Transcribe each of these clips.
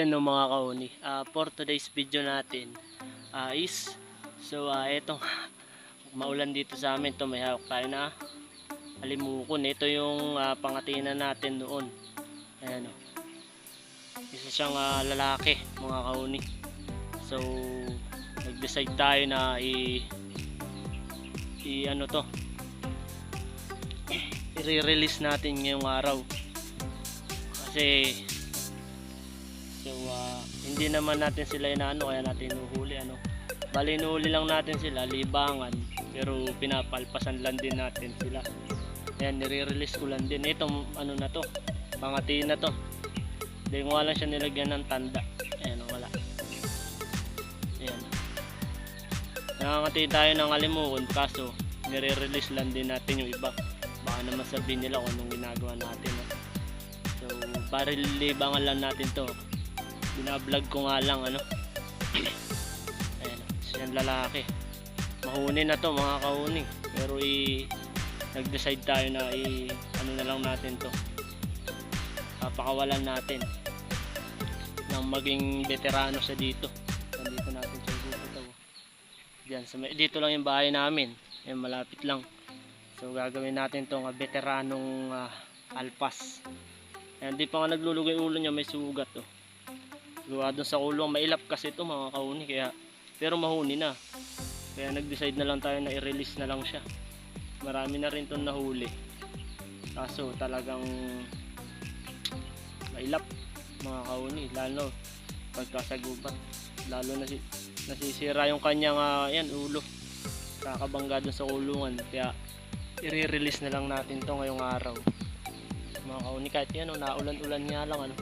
Yan no mga kauni. Ah, for today's video natin ah, is so ah etong maulan dito sa amin to may hawak tayo na alimukon. Ito yung ah, pangatinan natin noon. Ayan o. Isa siyang ah, lalaki mga kauni. So nag-decide tayo na i i ano to i-release natin ngayong araw kasi So, ah, hindi naman natin sila inaano kaya natin inuhuli ano. Bali inuhuli lang natin sila libangan pero pinapalpasan lang din natin sila. Ayan, nire-release ko lang din. Itong ano na to, pangatiin na to. Nga lang siya nilagyan ng tanda. Ayan, wala. Ayan. Nangangati tayo ng alimukon kaso nire-release lang din natin yung iba. Baka naman sabihin nila kung anong ginagawa natin. No? So, para libangan lang natin to binablog ko nga lang ano. Ayan siyang lalaki. Mahuni na to mga kahuni. Pero i nag-decide tayo na i ano na lang natin to. Papakawalan natin. Nang maging veterano siya dito. Nandito natin siya dito to Diyan, sa dito lang yung bahay namin. Yan malapit lang. So gagawin natin tong uh, veteranong ah, alpas. Ayan, di pa nga naglulugay ulo niya may sugat oh gawa doon sa kulong mailap kasi ito mga kahuni kaya pero mahuni na. Kaya nag-decide na lang tayo na i-release na lang siya. Marami na rin itong nahuli. Kaso talagang mailap mga kahuni. Lalo pagkasagupat lalo na si, nasisira yung kanyang ah, yan ulo. Kakabangga doon sa kulungan kaya i-release na lang natin to ngayong araw. Mga kahuni kahit yan oh, naulan-ulan nga lang ano.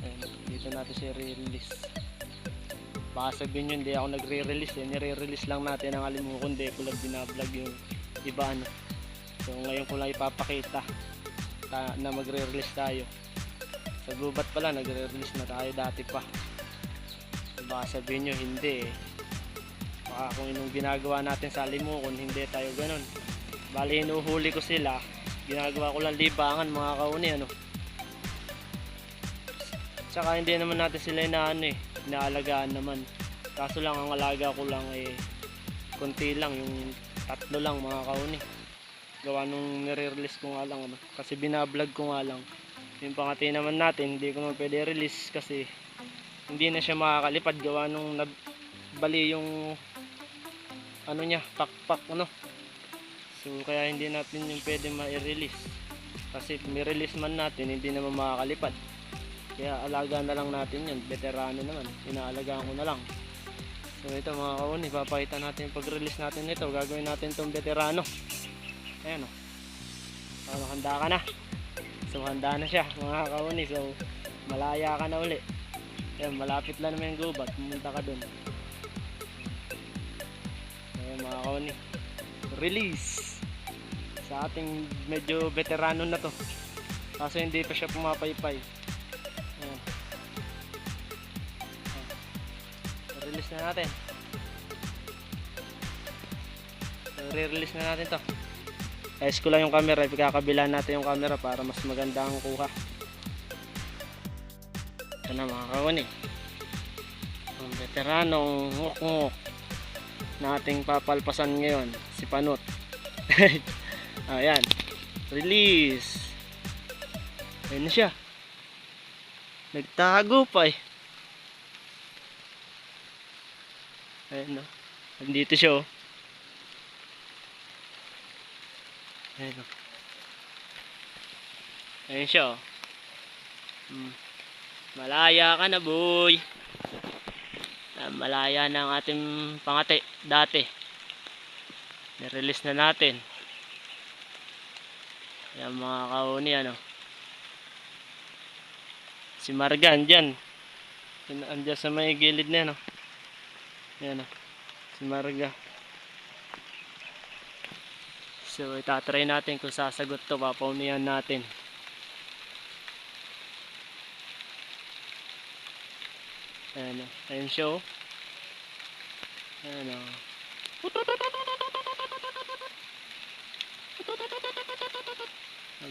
Ayan, dito natin siya re-release. Baka sabihin nyo, hindi ako nagre-release. Eh. Nire-release lang natin ang alimukon. Hindi ko lang binablog yung iba. Ano. So ngayon ko lang ipapakita ta- na magre-release tayo. Sa gubat pala, nagre-release na tayo dati pa. So, baka sabihin nyo, hindi eh. Baka kung inong ginagawa natin sa alimukon, hindi tayo ganun. Bali, hinuhuli ko sila. Ginagawa ko lang libangan mga kauni. Ano. Tsaka hindi naman natin sila inaano eh, inaalagaan naman. Kaso lang ang alaga ko lang eh konti lang, yung tatlo lang mga kauni. Gawa nung nire-release ko nga lang ano, kasi binablog ko nga lang. Yung pangati naman natin, hindi ko naman pwede release kasi hindi na siya makakalipad gawa nung nagbali yung ano niya, pakpak ano. So kaya hindi natin yung pwede ma-release. Kasi may-release man natin, hindi naman makakalipad. Kaya alaga na lang natin yun. Veterano naman. Inaalagaan ko na lang. So ito mga kauni, papakita natin yung pag-release natin nito. Gagawin natin itong veterano. Ayan o. Oh. handa ka na. So handa na siya mga kauni. So malaya ka na uli. Ayan, malapit lang naman yung gubat. Pumunta ka dun. Ayan mga kauni. Release. Sa ating medyo veterano na to. Kaso hindi pa siya pumapaypay. Ayan. Release na natin. So, re-release na natin to. Ayos ko lang yung camera. Ipagkakabila natin yung camera para mas maganda ang kuha. Ito na mga kawani. Ang veteranong ngok-ngok na ating papalpasan ngayon. Si Panot. Ayan. Release. Ayun na siya. Nagtago pa eh. Ayan o. Nandito siya oh. Ayan o. Ayan siya oh. Hmm. Malaya ka na boy. Ah, malaya na ang ating pangate dati. Nirelease na natin. Ayan mga kauni ano. Si Marga andyan. Yan- Andyan sa may gilid na no. Yan o. Si Marga. So itatry natin kung sasagot to. Papaumihan natin. Ayan o. Ayan siya o. Ayan o.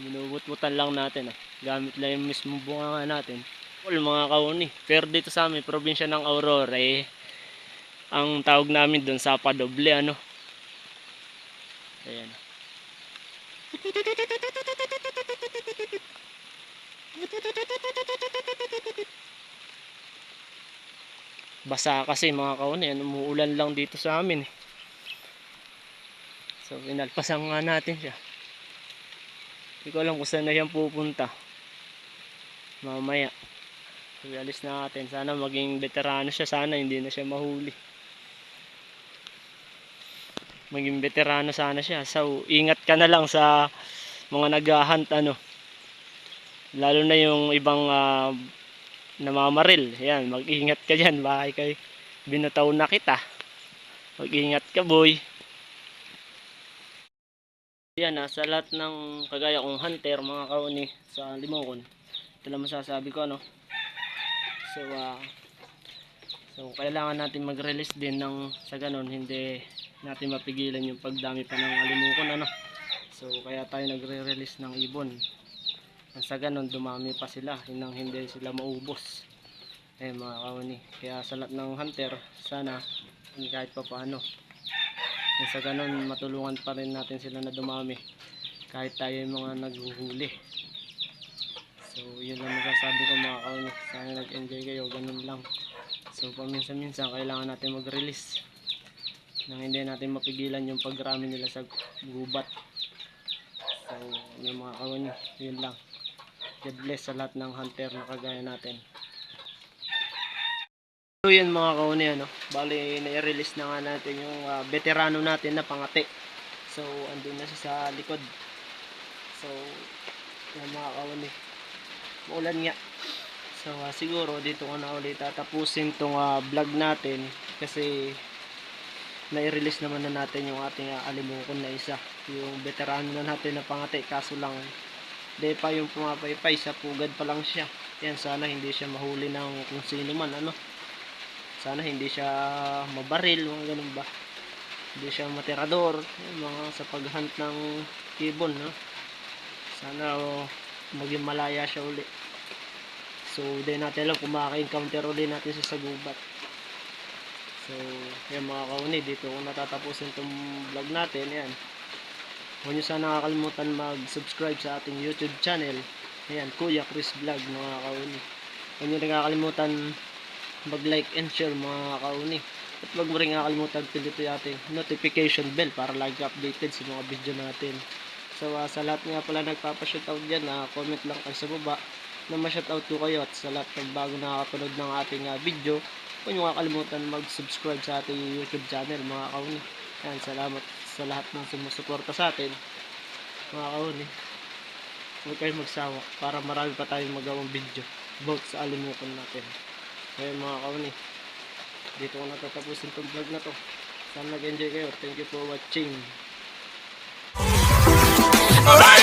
Minubut-butan lang natin ah. Gamit lang yung mismong bunga natin. All mga kauni. Pero dito sa amin, probinsya ng Aurora, eh, ang tawag namin doon sa padoble, ano. Ayan. Basa kasi mga kauni, ano, umuulan lang dito sa amin. eh. So, inalpasan nga natin siya. Hindi ko alam kung saan na siyang pupunta. Mamaya. So, alis na natin. Sana maging veterano siya. Sana hindi na siya mahuli. Maging veterano sana siya. So, ingat ka na lang sa mga nag-hunt, ano. Lalo na yung ibang ah, namamaril. Yan, mag-ingat ka dyan. Baka kay binataw na kita. Mag-ingat ka, boy. Yan, ah, sa lahat ng kagaya kong hunter, mga kauni, sa Limokon. Ito lang masasabi ko, ano. So, ah, so kailangan natin mag-release din ng sa ganun, hindi natin mapigilan yung pagdami pa ng alimukon, ano. So, kaya tayo nagre-release ng ibon. Nang Sa ganun, dumami pa sila, nang hindi sila maubos. Eh, mga kauni. Kaya sa lahat ng hunter, sana kahit pa paano, nang sa ganun, matulungan pa rin natin sila na dumami. Kahit tayo yung mga naghuhuli. So, yun lang masasabi ko mga kauni. Sana nag-enjoy kayo, ganun lang. So, paminsan-minsan, kailangan natin mag-release. Nang hindi natin mapigilan yung pagrami nila sa gubat. So, yung mga kauni, yun lang. God bless sa lahat ng hunter na kagaya natin. So yun mga kauni ano, bali na-release na nga natin yung ah, veterano natin na pangati. So andun na siya sa likod. So yung mga kauni, maulan nga. So ah, siguro dito ko na ulit tatapusin tong ah, vlog natin kasi na-release naman na natin yung ating ah, alimungkon na isa. Yung veterano na natin na pangati kaso lang di pa yung pumapaypay sa pugad pa lang siya. Yan sana hindi siya mahuli ng kung sino man ano sana hindi siya mabaril mga ganun ba hindi siya materador yung mga sa paghunt ng ibon no? sana oh, maging malaya siya uli so hindi natin alam kung makaka-encounter uli natin sa gubat so yan mga kauni dito kung natatapusin itong vlog natin yan huwag nyo sana nakakalimutan mag subscribe sa ating youtube channel ayan Kuya Chris Vlog mga kauni huwag nyo nakakalimutan mag-like and share mga kauni. At wag mo rin kakalimutan pindutin ating notification bell para lagi updated sa mga video natin. So ah, sa lahat nga pala nagpapa-shoutout dyan, na comment lang kayo sa baba na ma-shoutout ko kayo at sa lahat ng bago nakakapanood ng ating ah, video, Huwag niyo kakalimutan mag-subscribe sa ating YouTube channel mga kauni. Ayan, salamat sa lahat ng sumusuporta sa atin mga kauni. Huwag kayong magsawa para marami pa tayong magawang video about sa alimutan natin. Ayan mga kauni, dito ko natatapusin tong vlog na to. Sana nag-enjoy kayo. Thank you for watching. Alright!